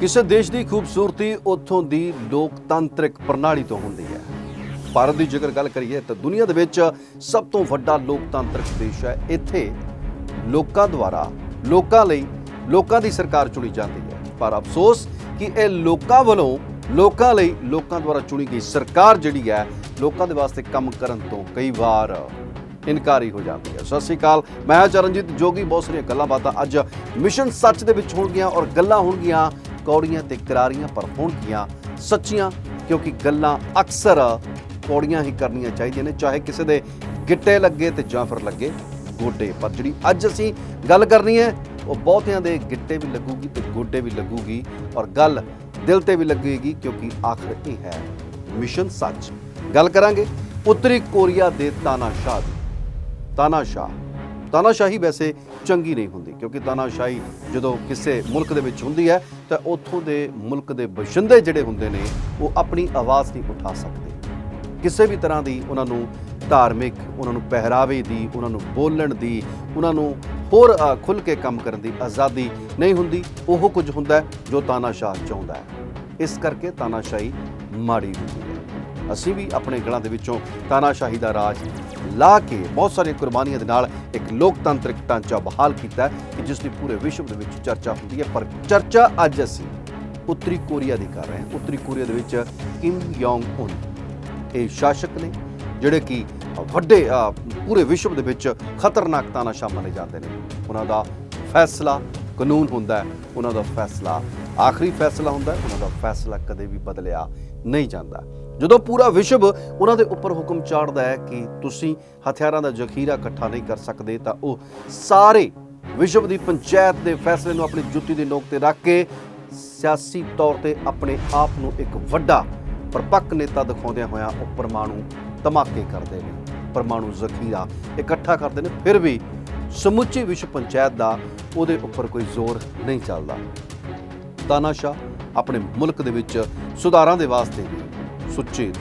ਕਿਸੇ ਦੇਸ਼ ਦੀ ਖੂਬਸੂਰਤੀ ਉੱਥੋਂ ਦੀ ਲੋਕਤੰਤਰਿਕ ਪ੍ਰਣਾਲੀ ਤੋਂ ਹੁੰਦੀ ਹੈ। ਭਾਰਤ ਦੀ ਜੇਕਰ ਗੱਲ ਕਰੀਏ ਤਾਂ ਦੁਨੀਆ ਦੇ ਵਿੱਚ ਸਭ ਤੋਂ ਵੱਡਾ ਲੋਕਤੰਤਰਿਕ ਦੇਸ਼ ਹੈ। ਇੱਥੇ ਲੋਕਾਂ ਦੁਆਰਾ, ਲੋਕਾਂ ਲਈ ਲੋਕਾਂ ਦੀ ਸਰਕਾਰ ਚੁਣੀ ਜਾਂਦੀ ਹੈ। ਪਰ ਅਫਸੋਸ ਕਿ ਇਹ ਲੋਕਾਂ ਵੱਲੋਂ ਲੋਕਾਂ ਲਈ ਲੋਕਾਂ ਦੁਆਰਾ ਚੁਣੀ ਗਈ ਸਰਕਾਰ ਜਿਹੜੀ ਹੈ, ਲੋਕਾਂ ਦੇ ਵਾਸਤੇ ਕੰਮ ਕਰਨ ਤੋਂ ਕਈ ਵਾਰ ਇਨਕਾਰੀ ਹੋ ਜਾਂਦੀ ਹੈ। ਸਤਿ ਸ਼੍ਰੀ ਅਕਾਲ, ਮੈਂ ਚਰਨਜੀਤ ਜੋਗੀ। ਬਹੁਤ ਸਾਰੀਆਂ ਗੱਲਾਂ ਬਾਤਾਂ ਅੱਜ ਮਿਸ਼ਨ ਸੱਚ ਦੇ ਵਿੱਚ ਹੋਣਗੀਆਂ ਔਰ ਗੱਲਾਂ ਹੋਣਗੀਆਂ ਕੌੜੀਆਂ ਤੇ ਕਰਾਰੀਆਂ ਪਰ ਹੋਣਗੀਆਂ ਸੱਚੀਆਂ, ਕਿਉਂਕਿ ਗੱਲਾਂ ਅਕਸਰ ਕੌੜੀਆਂ ਹੀ ਕਰਨੀਆਂ ਚਾਹੀਦੀਆਂ ਨੇ, ਚਾਹੇ ਕਿਸੇ ਦੇ ਗਿੱਟੇ ਲੱਗੇ ਤੇ ਜਾਂ ਫਿਰ ਲੱਗੇ, ਗੋਡੇ ਪਰ ਜਿਹੜੀ ਅੱਜ ਅਸੀਂ ਗੱਲ ਕਰਨੀ ਹੈ, ਉਹ ਬਹੁਤਿਆਂ ਦੇ ਗਿੱਟੇ ਵੀ ਲੱਗੂਗੀ ਤੇ ਗੋਡੇ ਵੀ ਲੱਗੂਗੀ, ਔਰ ਗੱਲ ਦਿਲ ਤੇ ਵੀ ਲੱਗੇਗੀ, ਕਿਉਂਕਿ ਆਖਰ ਇਹ ਹੈ ਮਿਸ਼ਨ ਸੱਚ। ਗੱਲ ਕਰਾਂਗੇ ਉੱਤਰੀ ਕੋਰੀਆ ਦੇ ਤਾਨਾਸ਼ਾਹ ਦੀ। ਤਾਨਾਸ਼ਾਹ ਤਾਨਾਸ਼ਾਹੀ ਵੈਸੇ ਚੰਗੀ ਨਹੀਂ ਹੁੰਦੀ ਕਿਉਂਕਿ ਤਾਨਾਸ਼ਾਹੀ ਜਦੋਂ ਕਿਸੇ ਮੁਲਕ ਦੇ ਵਿੱਚ ਹੁੰਦੀ ਹੈ ਤਾਂ ਉੱਥੋਂ ਦੇ ਮੁਲਕ ਦੇ ਬਸ਼ਿੰਦੇ ਜਿਹੜੇ ਹੁੰਦੇ ਨੇ ਉਹ ਆਪਣੀ ਆਵਾਜ਼ ਨਹੀਂ ਉਠਾ ਸਕਦੇ। ਕਿਸੇ ਵੀ ਤਰ੍ਹਾਂ ਦੀ ਉਹਨਾਂ ਨੂੰ ਧਾਰਮਿਕ ਉਹਨਾਂ ਨੂੰ ਪਹਿਰਾਵੇ ਦੀ ਉਹਨਾਂ ਨੂੰ ਬੋਲਣ ਦੀ ਉਹਨਾਂ ਨੂੰ ਹੋਰ ਅ, ਖੁੱਲ੍ਹ ਕੇ ਕੰਮ ਕਰਨ ਦੀ ਆਜ਼ਾਦੀ ਨਹੀਂ ਹੁੰਦੀ ਉਹ ਕੁਝ ਹੁੰਦਾ ਜੋ ਤਾਨਾਸ਼ਾਹ ਚਾਹੁੰਦਾ ਹੈ। ਇਸ ਕਰਕੇ ਤਾਨਾਸ਼ਾਹੀ ਮਾੜੀ ਹੁੰਦੀ ਹੈ। ਅਸੀਂ ਵੀ ਆਪਣੇ ਗਲਾਂ ਦੇ ਵਿੱਚੋਂ ਤਾਨਾਸ਼ਾਹੀ ਦਾ ਰਾਜ ਲਾ ਕੇ ਬਹੁਤ ਸਾਰੀਆਂ ਕੁਰਬਾਨੀਆਂ ਦੇ ਨਾਲ ਇੱਕ ਲੋਕਤੰਤਰਿਕ ਢਾਂਚਾ ਬਹਾਲ ਕੀਤਾ ਕਿ ਜਿਸ ਦੀ ਪੂਰੇ ਵਿਸ਼ਵ ਦੇ ਵਿੱਚ ਚਰਚਾ ਹੁੰਦੀ ਹੈ। ਪਰ ਚਰਚਾ ਅੱਜ ਅਸੀਂ ਉੱਤਰੀ ਕੋਰੀਆ ਦੀ ਕਰ ਰਹੇ ਹਾਂ। ਉੱਤਰੀ ਕੋਰੀਆ ਦੇ ਵਿੱਚ ਕਿਮ ਯੋਂਗ ਉਨ, ਇਹ ਸ਼ਾਸਕ ਨੇ, ਜਿਹੜੇ ਕਿ ਵੱਡੇ ਪੂਰੇ ਵਿਸ਼ਵ ਦੇ ਵਿੱਚ ਖਤਰਨਾਕ ਤਾਨਾਸ਼ਾਹ ਮੰਨੇ ਜਾਂਦੇ ਨੇ। ਉਹਨਾਂ ਦਾ ਫੈਸਲਾ ਕਾਨੂੰਨ ਹੁੰਦਾ ਹੈ। ਉਹਨਾਂ ਦਾ ਫੈਸਲਾ ਆਖਰੀ ਫੈਸਲਾ ਹੁੰਦਾ ਹੈ। ਉਹਨਾਂ ਦਾ ਫੈਸਲਾ ਕਦੇ ਵੀ ਬਦਲਿਆ ਨਹੀਂ ਜਾਂਦਾ। ਜਦੋਂ ਪੂਰਾ ਵਿਸ਼ਵ ਉਹਨਾਂ ਦੇ ਉੱਪਰ ਹੁਕਮ ਚਾੜਦਾ ਹੈ ਕਿ ਤੁਸੀਂ ਹਥਿਆਰਾਂ ਦਾ ਜ਼ਖੀਰਾ ਇਕੱਠਾ ਨਹੀਂ ਕਰ ਸਕਦੇ, ਤਾਂ ਉਹ ਸਾਰੇ ਵਿਸ਼ਵ ਦੀ ਪੰਚਾਇਤ ਦੇ ਫੈਸਲੇ ਨੂੰ ਆਪਣੀ ਜੁੱਤੀ ਦੇ ਨੋਕ ਤੇ ਰੱਖ ਕੇ ਸਿਆਸੀ ਤੌਰ ਤੇ ਆਪਣੇ ਆਪ ਨੂੰ ਇੱਕ ਵੱਡਾ ਪਰਪੱਕ ਨੇਤਾ ਦਿਖਾਉਂਦਿਆਂ ਹੋਇਆਂ ਉਹ ਪਰਮਾਣੂ ਧਮਾਕੇ ਕਰਦੇ ਨੇ। ਪਰਮਾਣੂ ਜ਼ਖੀਰਾ ਇਕੱਠਾ ਕਰਦੇ ਨੇ, ਫਿਰ ਵੀ ਸਮੁੱਚੀ ਵਿਸ਼ਵ ਪੰਚਾਇਤ ਦਾ ਉਹਦੇ ਉੱਪਰ ਕੋਈ ਜ਼ੋਰ ਨਹੀਂ ਚੱਲਦਾ। ਤਾਨਾਸ਼ਾਹ ਆਪਣੇ ਮੁਲਕ ਦੇ ਵਿੱਚ ਸੁਧਾਰਾਂ ਦੇ ਵਾਸਤੇ ਵੀ ਸੁਚੇਤ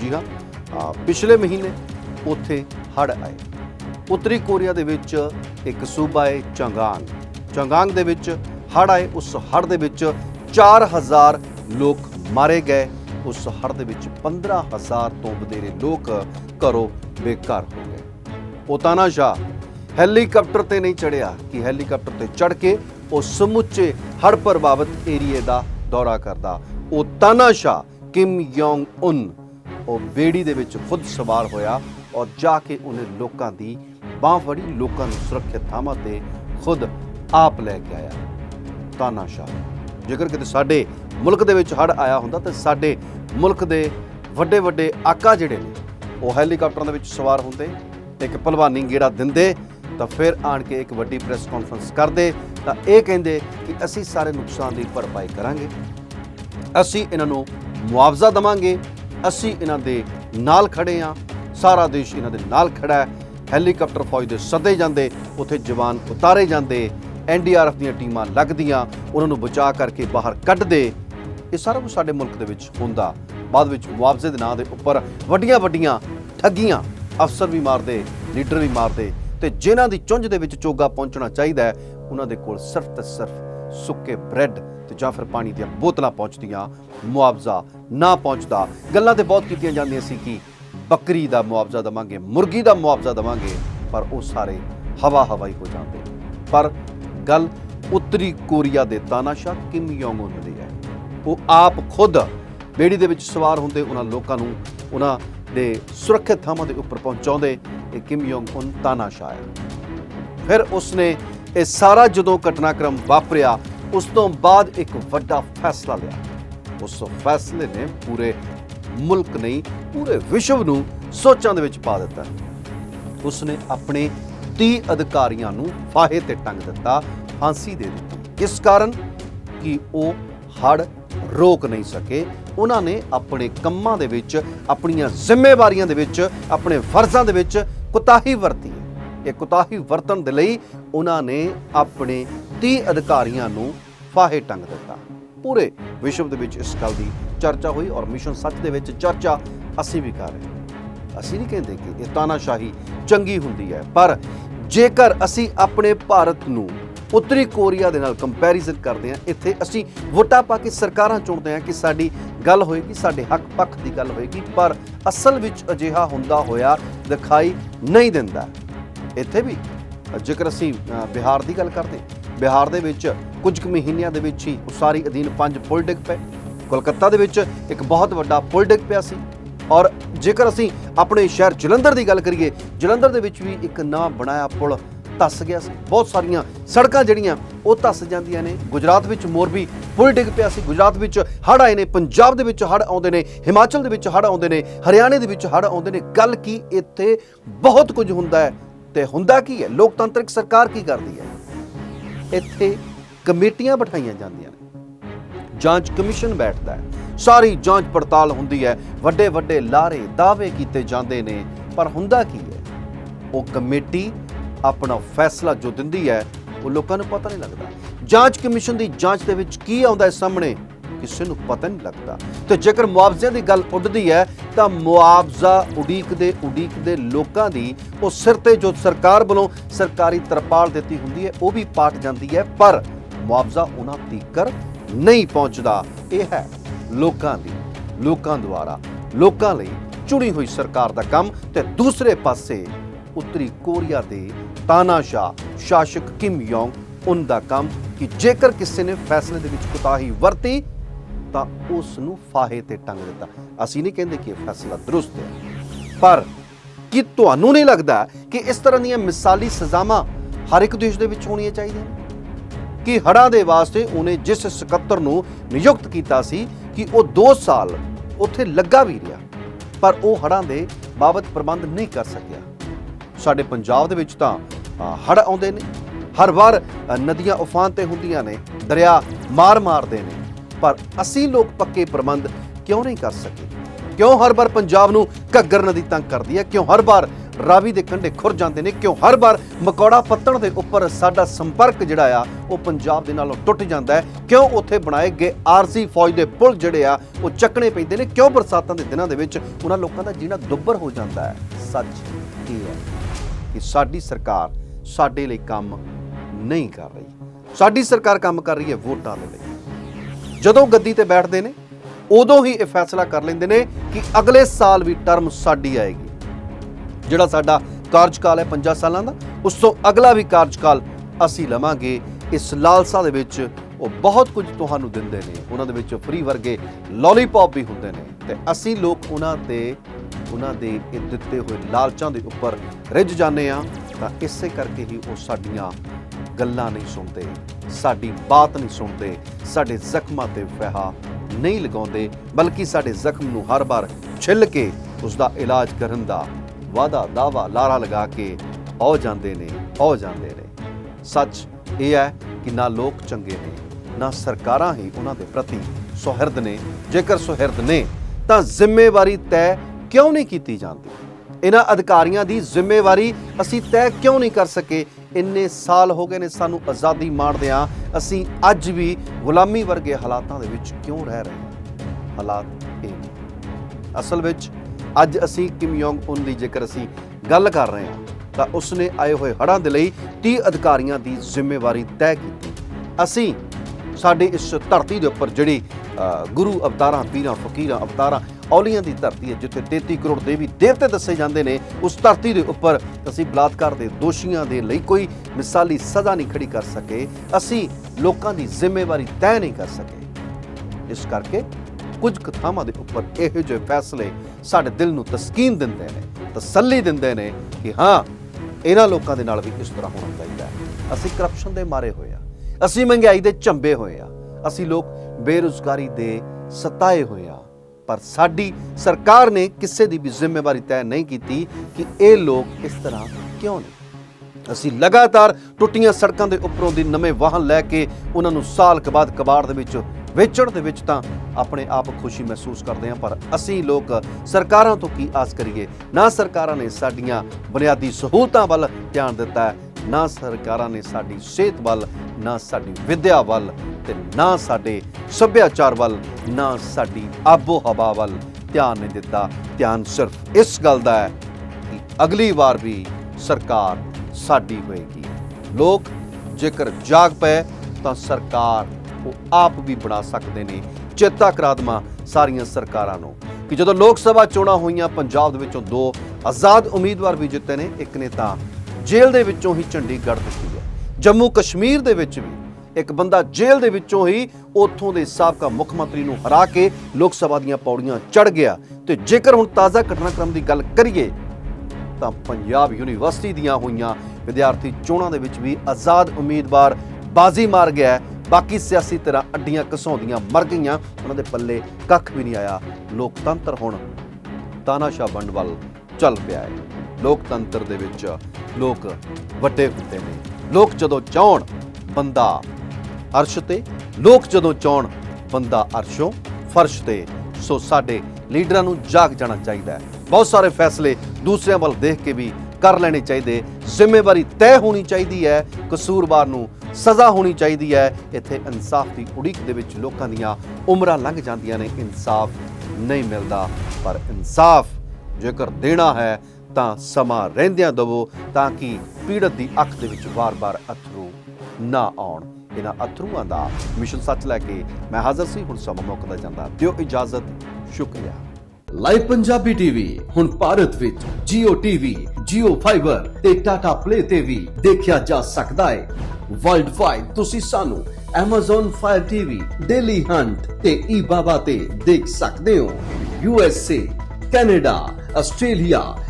ਜੀ ਹਾਂ ਪਿਛਲੇ ਮਹੀਨੇ ਉੱਥੇ ਹੜ੍ਹ ਆਏ। ਉੱਤਰੀ ਕੋਰੀਆ ਦੇ ਵਿੱਚ ਇੱਕ ਸੂਬਾ ਹੈ ਚੰਗਾਂਗ। ਚੰਗਾਂਗ ਦੇ ਵਿੱਚ ਹੜ੍ਹ ਆਏ। ਉਸ ਹੜ੍ਹ ਦੇ ਵਿੱਚ 4000 ਲੋਕ ਮਾਰੇ ਗਏ। ਉਸ ਹੜ੍ਹ ਦੇ ਵਿੱਚ 15000 ਤੋਂ ਵਧੇਰੇ ਲੋਕ ਘਰੋਂ ਬੇਘਰ ਹੋ ਗਏ। ਉਹ ਤਾਨਾਸ਼ਾਹ ਹੈਲੀਕਾਪਟਰ ਤੇ ਨਹੀਂ ਚੜਿਆ ਕਿ ਹੈਲੀਕਾਪਟਰ ਤੇ ਚੜ ਕੇ ਉਹ ਸਮੁੱਚੇ ਹੜ੍ਹ ਪ੍ਰਭਾਵਿਤ ਏਰੀਏ ਦਾ ਦੌਰਾ ਕਰਦਾ। ਉਹ ਤਾਨਾਸ਼ਾਹ ਕਿਮ ਯੋਂਗ ਉਨ। ਉਹ ਬੇੜੀ ਦੇ ਵਿੱਚ ਖੁਦ ਸਵਾਰ ਹੋਇਆ ਔਰ ਜਾ ਕੇ ਉਹਨੇ ਲੋਕਾਂ ਦੀ ਬਾਹ ਫੜੀ, ਲੋਕਾਂ ਨੂੰ ਸੁਰੱਖਿਅਤ ਥਾਵਾਂ ਤੇ ਖੁਦ ਆਪ ਲੈ ਕੇ ਆਇਆ। ਤਾਨਾਸ਼ਾਹ। ਜੇਕਰ ਕਿਤੇ ਸਾਡੇ ਮੁਲਕ ਦੇ ਵਿੱਚ ਹੜ ਆਇਆ ਹੁੰਦਾ ਤਾਂ ਸਾਡੇ ਮੁਲਕ ਦੇ ਵੱਡੇ ਵੱਡੇ ਆਕਾ ਜਿਹੜੇ ਨੇ, ਉਹ ਹੈਲੀਕਾਪਟਰਾਂ ਦੇ ਵਿੱਚ ਸਵਾਰ ਹੁੰਦੇ, ਇੱਕ ਭਲਵਾਨੀ ਗੇੜਾ ਦਿੰਦੇ, ਤਾਂ ਫਿਰ ਆਣ ਕੇ ਇੱਕ ਵੱਡੀ ਪ੍ਰੈਸ ਕਾਨਫਰੰਸ ਕਰਦੇ, ਤਾਂ ਇਹ ਕਹਿੰਦੇ ਕਿ ਅਸੀਂ ਸਾਰੇ ਨੁਕਸਾਨ ਦੀ ਭਰਪਾਈ ਕਰਾਂਗੇ। ਅਸੀਂ ਇਹਨਾਂ ਨੂੰ ਮੁਆਵਜ਼ਾ ਦਵਾਂਗੇ। ਅਸੀਂ ਇਹਨਾਂ ਦੇ ਨਾਲ ਖੜੇ ਆ। ਸਾਰਾ ਦੇਸ਼ ਇਹਨਾਂ ਦੇ ਨਾਲ ਖੜਾ ਹੈ। ਹੈਲੀਕਾਪਟਰ ਫੌਜ ਦੇ ਸੱਦੇ ਜਾਂਦੇ, ਉੱਥੇ ਜਵਾਨ ਉਤਾਰੇ ਜਾਂਦੇ। ਐਨਡੀਆਰਐਫ ਦੀਆਂ ਟੀਮਾਂ ਲੱਗਦੀਆਂ, ਉਹਨਾਂ ਨੂੰ ਬਚਾ ਕਰਕੇ ਬਾਹਰ ਕੱਢਦੇ ਇਹ ਸਾਰਾ ਕੁਝ ਸਾਡੇ ਮੁਲਕ ਦੇ ਵਿੱਚ ਹੁੰਦਾ। ਬਾਅਦ ਵਿੱਚ ਮੁਆਵਜ਼ੇ ਦੇ ਨਾਂ ਦੇ ਉੱਪਰ ਵੱਡੀਆਂ ਵੱਡੀਆਂ ਠੱਗੀਆਂ ਅਫਸਰ ਵੀ ਮਾਰਦੇ, ਲੀਡਰ ਵੀ ਮਾਰਦੇ। ਤੇ ਜਿਨ੍ਹਾਂ ਦੀ ਚੁੰਝ ਦੇ ਵਿੱਚ ਚੋਗਾ ਪਹੁੰਚਣਾ ਚਾਹੀਦਾ ਹੈ, ਉਹਨਾਂ ਦੇ ਕੋਲ ਸਿਰਫ ਤੇ ਸਿਰਫ ਸੁੱਕੇ ਬ੍ਰੈਡ ਤੇ ਜਾਂ ਫਿਰ ਪਾਣੀ ਦੀਆਂ ਬੋਤਲਾਂ ਪਹੁੰਚਦੀਆਂ, ਮੁਆਵਜ਼ਾ ਨਾ ਪਹੁੰਚਦਾ। ਗੱਲਾਂ ਤੇ ਬਹੁਤ ਕੀਤੀਆਂ ਜਾਂਦੀਆਂ ਸੀ ਕਿ ਬੱਕਰੀ ਦਾ ਮੁਆਵਜ਼ਾ ਦਵਾਂਗੇ, ਮੁਰਗੀ ਦਾ ਮੁਆਵਜ਼ਾ ਦਵਾਂਗੇ, ਪਰ ਉਹ ਸਾਰੇ ਹਵਾ ਹਵਾਈ ਹੋ ਜਾਂਦੇ ਪਰ ਗੱਲ ਉੱਤਰੀ ਕੋਰੀਆ ਦੇ ਤਾਨਾਸ਼ਾਹ ਕਿਮ ਯੋਂਗ ਉਨ ਦੀ ਹੈ। ਉਹ ਆਪ ਖੁਦ ਬੇੜੀ ਦੇ ਵਿੱਚ ਸਵਾਰ ਹੁੰਦੇ ਉਹਨਾਂ ਲੋਕਾਂ ਨੂੰ ਉਹਨਾਂ ਦੇ ਸੁਰੱਖਿਅਤ ਥਾਵਾਂ ਦੇ ਉੱਪਰ ਪਹੁੰਚਾਉਂਦੇ, ਇਹ ਕਿਮ ਯੋਂਗ ਉਨ ਤਾਨਾਸ਼ਾਹ ਹੈ। ਫਿਰ ਉਸਨੇ ਇਹ ਸਾਰਾ ਜਦੋਂ ਘਟਨਾਕ੍ਰਮ ਵਾਪਰਿਆ ਉਸ ਤੋਂ ਬਾਅਦ ਇੱਕ ਵੱਡਾ ਫੈਸਲਾ ਲਿਆ। ਉਸ ਫੈਸਲੇ ਨੇ ਪੂਰੇ ਮੁਲਕ ਨਹੀਂ, ਪੂਰੇ ਵਿਸ਼ਵ ਨੂੰ ਸੋਚਾਂ ਦੇ ਵਿੱਚ ਪਾ ਦਿੱਤਾ। ਉਸਨੇ ਆਪਣੇ 30 ਅਧਿਕਾਰੀਆਂ ਨੂੰ ਫਾਹੇ ਤੇ ਟੰਗ ਦਿੱਤਾ, ਫਾਂਸੀ ਦੇ ਦਿੱਤੀ। ਇਸ ਕਾਰਨ ਕਿ ਉਹ ਹੜ ਰੋਕ ਨਹੀਂ ਸਕੇ, ਉਹਨਾਂ ਨੇ ਆਪਣੇ ਕੰਮਾਂ ਦੇ ਵਿੱਚ, ਆਪਣੀਆਂ ਜ਼ਿੰਮੇਵਾਰੀਆਂ ਦੇ ਵਿੱਚ, ਆਪਣੇ ਫਰਜ਼ਾਂ ਦੇ ਵਿੱਚ ਕੁਤਾਹੀ ਵਰਤੀ। ਹੈ ਇਹ ਕੁਤਾਹੀ ਵਰਤਣ ਦੇ ਲਈ ਉਹਨਾਂ ਨੇ ਆਪਣੇ 30 ਅਧਿਕਾਰੀਆਂ ਨੂੰ ਫਾਹੇ ਟੰਗ ਦਿੱਤਾ। ਪੂਰੇ ਵਿਸ਼ਵ ਦੇ ਵਿੱਚ ਇਸ ਗੱਲ ਦੀ ਚਰਚਾ ਹੋਈ ਔਰ ਮਿਸ਼ਨ ਸੱਚ ਦੇ ਵਿੱਚ ਚਰਚਾ ਅਸੀਂ ਵੀ ਕਰ ਰਹੇ ਅਸੀਂ ਨਹੀਂ ਕਹਿੰਦੇ ਕਿ ਇਹ ਤਾਨਾਸ਼ਾਹੀ ਚੰਗੀ ਹੁੰਦੀ ਹੈ, ਪਰ ਜੇਕਰ ਅਸੀਂ ਆਪਣੇ ਭਾਰਤ ਨੂੰ ਉੱਤਰੀ ਕੋਰੀਆ ਦੇ ਨਾਲ ਕੰਪੈਰੀਜ਼ਨ ਕਰਦੇ ਹਾਂ, ਇੱਥੇ ਅਸੀਂ ਵੋਟਾਂ ਪਾ ਕੇ ਸਰਕਾਰਾਂ ਚੁਣਦੇ ਹਾਂ ਕਿ ਸਾਡੀ ਗੱਲ ਹੋਏਗੀ, ਸਾਡੇ ਹੱਕ ਪੱਖ ਦੀ ਗੱਲ ਹੋਏਗੀ, ਪਰ ਅਸਲ ਵਿੱਚ ਅਜਿਹਾ ਹੁੰਦਾ ਹੋਇਆ ਦਿਖਾਈ ਨਹੀਂ ਦਿੰਦਾ। ਇੱਥੇ ਵੀ ਜੇਕਰ ਅਸੀਂ ਬਿਹਾਰ ਦੀ ਗੱਲ ਕਰਦੇ, ਬਿਹਾਰ ਦੇ ਵਿੱਚ ਕੁਝ ਕੁ ਮਹੀਨਿਆਂ ਦੇ ਵਿੱਚ ਹੀ ਉਸਾਰੀ ਅਧੀਨ ਪੰਜ ਪੁਲ ਡਿੱਗ ਪਏ। ਕੋਲਕਾਤਾ ਦੇ ਵਿੱਚ ਇੱਕ ਬਹੁਤ ਵੱਡਾ ਪੁਲ ਡਿੱਗ ਪਿਆ ਸੀ। ਔਰ ਜੇਕਰ ਅਸੀਂ ਆਪਣੇ ਸ਼ਹਿਰ ਜਲੰਧਰ ਦੀ ਗੱਲ ਕਰੀਏ, ਜਲੰਧਰ ਦੇ ਵਿੱਚ ਵੀ ਇੱਕ ਨਵਾਂ ਬਣਾਇਆ ਪੁਲ ਧੱਸ ਗਿਆ ਸੀ। ਬਹੁਤ ਸਾਰੀਆਂ ਸੜਕਾਂ ਜਿਹੜੀਆਂ, ਉਹ ਧੱਸ ਜਾਂਦੀਆਂ ਨੇ। ਗੁਜਰਾਤ ਵਿੱਚ ਮੋਰਬੀ ਪੁਲ ਡਿੱਗ ਪਿਆ ਸੀ। ਗੁਜਰਾਤ ਵਿੱਚ ਹੜ੍ਹ ਆਏ ਨੇ, ਪੰਜਾਬ ਦੇ ਵਿੱਚ ਹੜ੍ਹ ਆਉਂਦੇ ਨੇ, ਹਿਮਾਚਲ ਦੇ ਵਿੱਚ ਹੜ੍ਹ ਆਉਂਦੇ ਨੇ, ਹਰਿਆਣੇ ਦੇ ਵਿੱਚ ਹੜ੍ਹ ਆਉਂਦੇ ਨੇ। ਗੱਲ ਕੀ ਇੱਥੇ ਬਹੁਤ ਕੁਝ ਹੁੰਦਾ ਹੈ। ਤੇ ਹੁੰਦਾ ਕੀ ਹੈ? ਲੋਕਤੰਤਰਿਕ ਸਰਕਾਰ ਕੀ ਕਰਦੀ ਹੈ? ਇੱਥੇ ਕਮੇਟੀਆਂ ਬਿਠਾਈਆਂ ਜਾਂਦੀਆਂ ਨੇ। ਜਾਂਚ ਕਮਿਸ਼ਨ ਬੈਠਦਾ ਹੈ। ਸਾਰੀ ਜਾਂਚ ਪੜਤਾਲ ਹੁੰਦੀ ਹੈ। ਵੱਡੇ ਵੱਡੇ ਲਾਰੇ ਦਾਅਵੇ ਕੀਤੇ ਜਾਂਦੇ ਨੇ। ਪਰ ਹੁੰਦਾ ਕੀ ਹੈ? ਉਹ ਕਮੇਟੀ ਆਪਣਾ ਫੈਸਲਾ ਜੋ ਦਿੰਦੀ ਹੈ, ਉਹ ਲੋਕਾਂ ਨੂੰ ਪਤਾ ਨਹੀਂ ਲੱਗਦਾ। ਜਾਂਚ ਕਮਿਸ਼ਨ ਦੀ ਜਾਂਚ ਦੇ ਵਿੱਚ ਕੀ ਆਉਂਦਾ ਹੈ ਸਾਹਮਣੇ? ਕਿਸੇ ਨੂੰ ਪਤਾ ਨਹੀਂ ਲੱਗਦਾ। ਤੇ ਜੇਕਰ ਮੁਆਵਜ਼ਿਆਂ ਦੀ ਗੱਲ ਉੱਡਦੀ ਹੈ, ਤਾਂ ਮੁਆਵਜ਼ਾ ਉਡੀਕਦੇ ਉਡੀਕਦੇ ਲੋਕਾਂ ਦੀ ਉਹ ਸਿਰ ਤੇ ਜੋ ਸਰਕਾਰ ਵੱਲੋਂ ਸਰਕਾਰੀ ਤਰਪਾਲ ਦਿੱਤੀ ਹੁੰਦੀ ਹੈ, ਉਹ ਵੀ ਪਾਟ ਜਾਂਦੀ ਹੈ। ਪਰ ਮੁਆਵਜ਼ਾ ਉਹਨਾਂ ਤੀਕਰ ਨਹੀਂ ਪਹੁੰਚਦਾ। ਇਹ ਹੈ ਲੋਕਾਂ ਦੀ, ਲੋਕਾਂ ਦੁਆਰਾ, ਲੋਕਾਂ ਲਈ ਚੁਣੀ ਹੋਈ ਸਰਕਾਰ ਦਾ ਕੰਮ। ਤੇ ਦੂਸਰੇ ਪਾਸੇ ਉੱਤਰੀ ਕੋਰੀਆ ਦੇ ਤਾਨਾਸ਼ਾਹ ਸ਼ਾਸਕ ਕਿਮ ਯੋਂਗ ਉਨ ਦਾ ਕੰਮ ਕਿ ਜੇਕਰ ਕਿਸੇ ਨੇ ਫੈਸਲੇ ਦੇ ਵਿੱਚ ਕੁਤਾਹੀ ਵਰਤੀ ਤਾਂ ਉਸ ਨੂੰ ਫਾਹੇ ਤੇ ਟੰਗ ਦਿੱਤਾ। ਅਸੀਂ ਨਹੀਂ ਕਹਿੰਦੇ ਕਿ ਇਹ ਫੈਸਲਾ ਦਰੁਸਤ ਹੈ ਪਰ ਕੀ ਤੁਹਾਨੂੰ ਨਹੀਂ ਲੱਗਦਾ ਕਿ ਇਸ ਤਰ੍ਹਾਂ ਦੀਆਂ ਮਿਸਾਲੀ ਸਜ਼ਾਵਾਂ ਹਰ ਇੱਕ ਦੇਸ਼ ਦੇ ਵਿੱਚ ਹੋਣੀਆਂ ਚਾਹੀਦੀਆਂ? ਕਿ ਹੜ੍ਹਾਂ ਦੇ ਵਾਸਤੇ ਉਹਨੇ ਜਿਸ ਸਕੱਤਰ ਨੂੰ ਨਿਯੁਕਤ ਕੀਤਾ ਸੀ ਕਿ ਉਹ 2 ਸਾਲ ਉੱਥੇ ਲੱਗਾ ਵੀ ਰਿਹਾ ਪਰ ਉਹ ਹੜ੍ਹਾਂ ਦੇ ਬਾਬਤ ਪ੍ਰਬੰਧ ਨਹੀਂ ਕਰ ਸਕਿਆ। ਸਾਡੇ ਪੰਜਾਬ ਦੇ ਵਿੱਚ ਤਾਂ ਅ, ਹੜ੍ਹ ਆਉਂਦੇ ਨੇ। ਹਰ ਵਾਰ ਨਦੀਆਂ ਉਫਾਨ ਤੇ ਹੁੰਦੀਆਂ ਨੇ ਦਰਿਆ ਮਾਰ ਮਾਰਦੇ ਨੇ। ਪਰ ਅਸੀਂ ਲੋਕ ਪੱਕੇ ਪ੍ਰਬੰਧ ਕਿਉਂ ਨਹੀਂ ਕਰ ਸਕੇ? ਕਿਉਂ ਹਰ ਵਾਰ ਪੰਜਾਬ ਨੂੰ ਘੱਗਰ ਨਦੀ ਤੰਗ ਕਰਦੀ ਹੈ? ਕਿਉਂ ਹਰ ਵਾਰ ਰਾਵੀ ਦੇ ਕੰਢੇ ਖੁਰ ਜਾਂਦੇ ਨੇ? ਕਿਉਂ ਹਰ ਵਾਰ ਮਕੌੜਾ ਪੱਤਣ ਦੇ ਉੱਪਰ ਸਾਡਾ ਸੰਪਰਕ ਜਿਹੜਾ ਆ, ਉਹ ਪੰਜਾਬ ਦੇ ਨਾਲੋਂ ਟੁੱਟ ਜਾਂਦਾ ਹੈ? ਕਿਉਂ ਉੱਥੇ ਬਣਾਏ ਗਏ ਆਰਸੀ ਫੌਜ ਦੇ ਪੁਲ ਜਿਹੜੇ ਆ, ਉਹ ਚੱਕਣੇ ਪੈਂਦੇ ਨੇ? ਕਿਉਂ ਬਰਸਾਤਾਂ ਦੇ ਦਿਨਾਂ ਦੇ ਵਿੱਚ ਉਹਨਾਂ ਲੋਕਾਂ ਦਾ ਜੀਣਾ ਦੁੱਬਰ ਹੋ ਜਾਂਦਾ ਹੈ? ਸੱਚ ਇਹ ਹੈ ਕਿ ਸਾਡੀ ਸਰਕਾਰ ਸਾਡੇ ਲਈ ਕੰਮ ਨਹੀਂ ਕਰ ਰਹੀ। ਸਾਡੀ ਸਰਕਾਰ ਕੰਮ ਕਰ ਰਹੀ ਹੈ ਵੋਟਾਂ ਦੇ ਲਈ। ਜਦੋਂ ਗੱਦੀ ਤੇ ਬੈਠਦੇ ਨੇ, ਉਦੋਂ ਹੀ ਇਹ ਫੈਸਲਾ ਕਰ ਲੈਂਦੇ ਨੇ ਕਿ ਅਗਲੇ ਸਾਲ ਵੀ ਟਰਮ ਸਾਡੀ ਆਏਗੀ। ਜਿਹੜਾ ਸਾਡਾ ਕਾਰਜਕਾਲ ਹੈ 5 ਸਾਲਾਂ ਦਾ, ਉਸ ਤੋਂ ਅਗਲਾ ਵੀ ਕਾਰਜਕਾਲ ਅਸੀਂ ਲਵਾਂਗੇ। ਇਸ ਲਾਲਸਾ ਦੇ ਵਿੱਚ ਉਹ ਬਹੁਤ ਕੁਝ ਤੁਹਾਨੂੰ ਦਿੰਦੇ ਨੇ। ਉਹਨਾਂ ਦੇ ਵਿੱਚ ਫ੍ਰੀ ਵਰਗੇ ਲੋਲੀਪੌਪ ਵੀ ਹੁੰਦੇ ਨੇ। ਤੇ ਅਸੀਂ ਲੋਕ ਉਹਨਾਂ ਤੇ, ਉਹਨਾਂ ਦੇ ਇਹ ਦਿੱਤੇ ਹੋਏ ਲਾਲਚਾਂ ਦੇ ਉੱਪਰ ਰਿੱਝ ਜਾਂਦੇ ਆ ਤਾਂ ਇਸੇ ਕਰਕੇ ਹੀ ਉਹ ਸਾਡੀਆਂ ਗੱਲਾਂ ਨਹੀਂ ਸੁਣਦੇ, ਸਾਡੀ ਬਾਤ ਨਹੀਂ ਸੁਣਦੇ, ਸਾਡੇ ਜ਼ਖਮਾਂ ਤੇ ਫਹਾ ਨਹੀਂ ਲਗਾਉਂਦੇ, ਬਲਕਿ ਸਾਡੇ ਜ਼ਖਮ ਨੂੰ ਹਰ ਵਾਰ ਛਿੱਲ ਕੇ ਉਸ ਦਾ ਇਲਾਜ ਕਰਨ ਦਾ ਵਾਦਾ ਦਾਵਾ ਲਾਰਾ ਲਗਾ ਕੇ ਹੋ ਜਾਂਦੇ ਨੇ, ਹੋ ਜਾਂਦੇ ਨੇ। ਸੱਚ ਇਹ ਹੈ ਕਿ ਨਾ ਲੋਕ ਚੰਗੇ ਨੇ, ਨਾ ਸਰਕਾਰਾਂ ਹੀ ਉਹਨਾਂ ਦੇ ਪ੍ਰਤੀ ਸੁਹਿਰਦ ਨੇ। ਜੇਕਰ ਸੁਹਿਰਦ ਨੇ, ਤਾਂ ਜ਼ਿੰਮੇਵਾਰੀ ਤੈਅ ਕਿਉਂ ਨਹੀਂ ਕੀਤੀ ਜਾਂਦੀ? ਇਹਨਾਂ ਅਧਿਕਾਰੀਆਂ ਦੀ ਜ਼ਿੰਮੇਵਾਰੀ ਅਸੀਂ ਤੈਅ ਕਿਉਂ ਨਹੀਂ ਕਰ ਸਕੇ? ਇੰਨੇ ਸਾਲ ਹੋ ਗਏ ਨੇ ਸਾਨੂੰ ਆਜ਼ਾਦੀ ਮਾਣਦਿਆਂ, ਅਸੀਂ ਅੱਜ ਵੀ ਗੁਲਾਮੀ ਵਰਗੇ ਹਾਲਾਤਾਂ ਦੇ ਵਿੱਚ ਕਿਉਂ ਰਹਿ ਰਹੇ ਹਾਂ? ਹਾਲਾਤ ਇਹ ਅਸਲ ਵਿੱਚ ਅੱਜ ਅਸੀਂ ਕਿਮ ਯੋਂਗ ਉਨ ਦੀ ਜੇਕਰ ਅਸੀਂ ਗੱਲ ਕਰ ਰਹੇ ਹਾਂ, ਤਾਂ ਉਸਨੇ ਆਏ ਹੋਏ ਹੜ੍ਹਾਂ ਦੇ ਲਈ 30 ਅਧਿਕਾਰੀਆਂ ਦੀ ਜ਼ਿੰਮੇਵਾਰੀ ਤੈਅ ਕੀਤੀ। ਅਸੀਂ ਸਾਡੇ ਇਸ ਧਰਤੀ ਦੇ ਉੱਪਰ ਜਿਹੜੀ ਗੁਰੂ ਅਵਤਾਰਾਂ, ਪੀਰਾਂ, ਫਕੀਰਾਂ, ਅਵਤਾਰਾਂ ਔਲੀਆਂ ਦੀ ਧਰਤੀ ਹੈ, ਜਿੱਥੇ 33 ਕਰੋੜ ਦੇਵੀ ਦੇਵਤੇ ਦੱਸੇ ਜਾਂਦੇ ਨੇ। ਉਸ ਧਰਤੀ ਦੇ ਉੱਪਰ ਅਸੀਂ ਬਲਾਤਕਾਰ ਦੇ ਦੋਸ਼ੀਆਂ ਦੇ ਲਈ ਕੋਈ ਮਿਸਾਲੀ ਸਜ਼ਾ ਨਹੀਂ ਖੜੀ ਕਰ ਸਕੇ। ਅਸੀਂ ਲੋਕਾਂ ਦੀ ਜ਼ਿੰਮੇਵਾਰੀ ਤੈਅ ਨਹੀਂ ਕਰ ਸਕੇ। ਇਸ ਕਰਕੇ ਕੁਝ ਕਥਾਵਾਂ ਦੇ ਉੱਪਰ ਇਹੋ ਜਿਹੇ ਫੈਸਲੇ ਸਾਡੇ ਦਿਲ ਨੂੰ ਤਸਕੀਨ ਦਿੰਦੇ ਨੇ, ਤਸੱਲੀ ਦਿੰਦੇ ਨੇ ਕਿ ਹਾਂ, ਇਹਨਾਂ ਲੋਕਾਂ ਦੇ ਨਾਲ ਵੀ ਇਸ ਤਰ੍ਹਾਂ ਹੋਣਾ ਚਾਹੀਦਾ ਹੈ। ਅਸੀਂ ਕਰਪਸ਼ਨ ਦੇ ਮਾਰੇ ਹੋਏ ਆ ਅਸੀਂ ਮਹਿੰਗਾਈ ਦੇ ਝੰਬੇ ਹੋਏ ਆ ਅਸੀਂ ਲੋਕ ਬੇਰੁਜ਼ਗਾਰੀ ਦੇ ਸਤਾਏ ਹੋਏ ਆ ਪਰ ਸਾਡੀ ਸਰਕਾਰ ਨੇ ਕਿਸੇ ਦੀ ਵੀ ਜ਼ਿੰਮੇਵਾਰੀ ਤੈਅ ਨਹੀਂ ਕੀਤੀ ਕਿ ਇਹ ਲੋਕ ਇਸ ਤਰ੍ਹਾਂ ਕਿਉਂ ਨੇ। ਅਸੀਂ ਲਗਾਤਾਰ ਟੁੱਟੀਆਂ ਸੜਕਾਂ ਦੇ ਉੱਪਰੋਂ ਦੀ ਨਵੇਂ ਵਾਹਨ ਲੈ ਕੇ ਉਹਨਾਂ ਨੂੰ ਸਾਲ ਕ ਬਾਅਦ ਕਬਾੜ ਦੇ ਵਿੱਚ ਵੇਚਣ ਦੇ ਵਿੱਚ ਤਾਂ ਆਪਣੇ ਆਪ ਖੁਸ਼ੀ ਮਹਿਸੂਸ ਕਰਦੇ ਹਾਂ, ਪਰ ਅਸੀਂ ਲੋਕ ਸਰਕਾਰਾਂ ਤੋਂ ਕੀ ਆਸ ਕਰੀਏ? ਨਾ ਸਰਕਾਰਾਂ ਨੇ ਸਾਡੀਆਂ ਬੁਨਿਆਦੀ ਸਹੂਲਤਾਂ ਵੱਲ ਧਿਆਨ ਦਿੱਤਾ ਹੈ ਨਾ ਸਰਕਾਰਾਂ ਨੇ ਸਾਡੀ ਸਿਹਤ ਵੱਲ, ਨਾ ਸਾਡੀ ਵਿੱਦਿਆ ਵੱਲ ਤੇ ਨਾ ਸਾਡੇ ਸੱਭਿਆਚਾਰ ਵੱਲ, ਨਾ ਸਾਡੀ ਆਬੋ ਹਵਾ ਵੱਲ ਧਿਆਨ ਨਹੀਂ ਦਿੱਤਾ। ਧਿਆਨ ਸਿਰਫ ਇਸ ਗੱਲ ਦਾ ਹੈ ਕਿ ਅਗਲੀ ਵਾਰ ਵੀ ਸਰਕਾਰ ਸਾਡੀ ਹੋਏਗੀ। ਲੋਕ ਜੇਕਰ ਜਾਗ ਪਏ, ਤਾਂ ਸਰਕਾਰ ਉਹ ਆਪ ਵੀ ਬਣਾ ਸਕਦੇ ਨੇ। ਚੇਤਾ ਕਰਾ ਦੇਵਾਂ ਸਾਰੀਆਂ ਸਰਕਾਰਾਂ ਨੂੰ ਕਿ ਜਦੋਂ ਲੋਕ ਸਭਾ ਚੋਣਾਂ ਹੋਈਆਂ, ਪੰਜਾਬ ਦੇ ਵਿੱਚੋਂ ਦੋ ਆਜ਼ਾਦ ਉਮੀਦਵਾਰ ਵੀ ਜਿੱਤੇ ਨੇ, ਇੱਕ ਨੇ ਤਾਂ ਜੇਲ੍ਹ ਦੇ ਵਿੱਚੋਂ ਹੀ ਚੰਡੀਗੜ੍ਹ ਦਿੱਤੀ ਹੈ। ਜੰਮੂ ਕਸ਼ਮੀਰ ਦੇ ਵਿੱਚ ਵੀ ਇੱਕ ਬੰਦਾ ਜੇਲ੍ਹ ਦੇ ਵਿੱਚੋਂ ਹੀ ਉੱਥੋਂ ਦੇ ਸਾਬਕਾ ਮੁੱਖ ਮੰਤਰੀ ਨੂੰ ਹਰਾ ਕੇ ਲੋਕ ਸਭਾ ਦੀਆਂ ਪੌੜੀਆਂ ਚੜ ਗਿਆ। ਤੇ ਜੇਕਰ ਹੁਣ ਤਾਜ਼ਾ ਘਟਨਾਕ੍ਰਮ ਦੀ ਗੱਲ ਕਰੀਏ, ਤਾਂ ਪੰਜਾਬ ਯੂਨੀਵਰਸਿਟੀ ਦੀਆਂ ਹੋਈਆਂ ਵਿਦਿਆਰਥੀ ਚੋਣਾਂ ਦੇ ਵਿੱਚ ਵੀ ਆਜ਼ਾਦ ਉਮੀਦਵਾਰ ਬਾਜ਼ੀ ਮਾਰ ਗਿਆ ਬਾਕੀ ਸਿਆਸੀ ਤਰ੍ਹਾਂ ਅੱਡੀਆਂ ਘਸੌਂਦੀਆਂ ਮਰ ਗਈਆਂ। ਉਹਨਾਂ ਦੇ ਪੱਲੇ ਕੱਖ ਵੀ ਨਹੀਂ ਆਇਆ। ਲੋਕਤੰਤਰ ਹੁਣ ਤਾਨਾਸ਼ਾਹ ਬਣਨ ਵੱਲ ਚੱਲ ਪਿਆ ਹੈ। ਲੋਕਤੰਤਰ ਦੇ ਵਿੱਚ ਲੋਕ ਵੱਡੇ ਹੁੰਦੇ ਨੇ। ਲੋਕ ਜਦੋਂ ਚਾਹਣ, ਬੰਦਾ ਅਰਸ਼ ਤੇ, ਲੋਕ ਜਦੋਂ ਚਾਹਣ, ਬੰਦਾ ਅਰਸ਼ੋਂ ਫਰਸ਼ ਤੇ। ਸੋ ਸਾਡੇ ਲੀਡਰਾਂ ਨੂੰ ਜਾਗ ਜਾਣਾ ਚਾਹੀਦਾ ਹੈ। ਬਹੁਤ ਸਾਰੇ ਫੈਸਲੇ ਦੂਸਰਿਆਂ ਵੱਲ ਦੇਖ ਕੇ ਵੀ ਕਰ ਲੈਣੇ ਚਾਹੀਦੇ। ਜ਼ਿੰਮੇਵਾਰੀ ਤੈਅ ਹੋਣੀ ਚਾਹੀਦੀ ਹੈ, ਕਸੂਰਵਾਰ ਨੂੰ ਸਜ਼ਾ ਹੋਣੀ ਚਾਹੀਦੀ ਹੈ। ਇੱਥੇ ਇਨਸਾਫ ਦੀ ਉਡੀਕ ਦੇ ਵਿੱਚ ਲੋਕਾਂ ਦੀਆਂ ਉਮਰਾਂ ਲੰਘ ਜਾਂਦੀਆਂ ਨੇ। ਇਨਸਾਫ ਨਹੀਂ ਮਿਲਦਾ, ਪਰ ਇਨਸਾਫ ਜੇਕਰ ਦੇਣਾ ਹੈ ਤਾਂ ਸਮਾਂ ਰਹਿੰਦਿਆਂ ਦਵੋ ਤਾਂ ਕਿ ਪੀੜਤ ਦੀ ਅੱਖ ਦੇ ਵਿੱਚ ਵਾਰ-ਵਾਰ ਅਥਰੂ ਨਾ ਆਉਣ। ਇਹਨਾਂ ਅਥਰੂਆਂ ਦਾ ਮਿਸ਼ਨ ਸੱਚ ਲੈ ਕੇ ਮੈਂ ਹਾਜ਼ਰ ਸੀ। ਹੁਣ ਸਮਾਂ ਮੁੱਕਦਾ ਜਾਂਦਾ। ਦਿਓ ਇਜਾਜ਼ਤ। ਸ਼ੁਕਰੀਆ। ਲਾਈਵ ਪੰਜਾਬੀ ਟੀਵੀ ਹੁਣ ਭਾਰਤ ਵਿੱਚ Jio TV, Jio Fiber ਤੇ Tata Play ਤੇ ਵੀ ਦੇਖਿਆ ਜਾ ਸਕਦਾ ਹੈ। ਵਰਲਡ ਵਾਈਡ ਤੁਸੀਂ ਸਾਨੂੰ Amazon Fire TV, Daily Hunt ਤੇ eBaba ਤੇ ਦੇਖ ਸਕਦੇ ਹੋ। USA, Canada, Australia,